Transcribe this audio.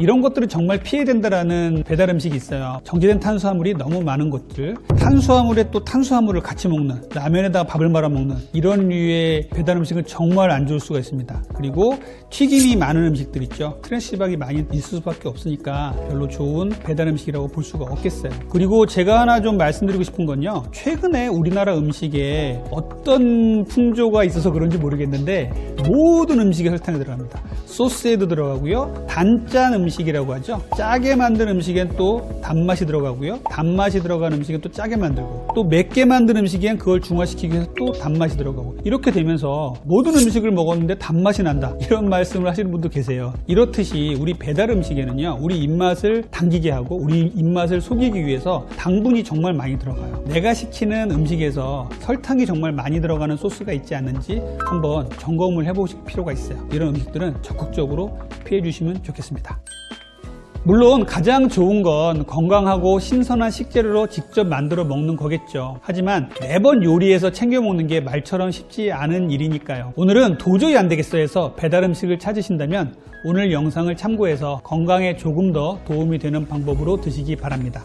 이런 것들은 정말 피해야 된다라는 배달 음식이 있어요. 정제된 탄수화물이 너무 많은 것들, 탄수화물에 또 탄수화물을 같이 먹는 라면에다가 밥을 말아 먹는 이런 류의 배달 음식은 정말 안 좋을 수가 있습니다. 그리고 튀김이 많은 음식들 있죠. 트랜스지방이 많이 있을 수밖에 없으니까 별로 좋은 배달 음식이라고 볼 수가 없겠어요. 그리고 제가 하나 좀 말씀드리고 싶은 건요. 최근에 우리나라 음식에 어떤 풍조가 있어서 그런지 모르겠는데 모든 음식에 설탕이 들어갑니다. 소스에도 들어가고요. 단짠 음식이라고 하죠. 짜게 만든 음식엔 또 단맛이 들어가고요. 단맛이 들어간 음식엔 또 짜게 만들고 또 맵게 만든 음식엔 그걸 중화시키기 위해서 또 단맛이 들어가고 이렇게 되면서 모든 음식을 먹었는데 단맛이 난다. 이런 말씀을 하시는 분도 계세요. 이렇듯이 우리 배달 음식에는요. 우리 입맛을 당기게 하고 우리 입맛을 속이기 위해서 당분이 정말 많이 들어가요. 내가 시키는 음식에서 설탕이 정말 많이 들어가는 소스가 있지 않는지 한번 점검을 해보실 필요가 있어요. 이런 음식들은 적극적으로 피해 주시면 좋겠습니다. 물론 가장 좋은 건 건강하고 신선한 식재료로 직접 만들어 먹는 거겠죠. 하지만 매번 요리해서 챙겨 먹는 게 말처럼 쉽지 않은 일이니까요. 오늘은 도저히 안 되겠어 해서 배달 음식을 찾으신다면 오늘 영상을 참고해서 건강에 조금 더 도움이 되는 방법으로 드시기 바랍니다.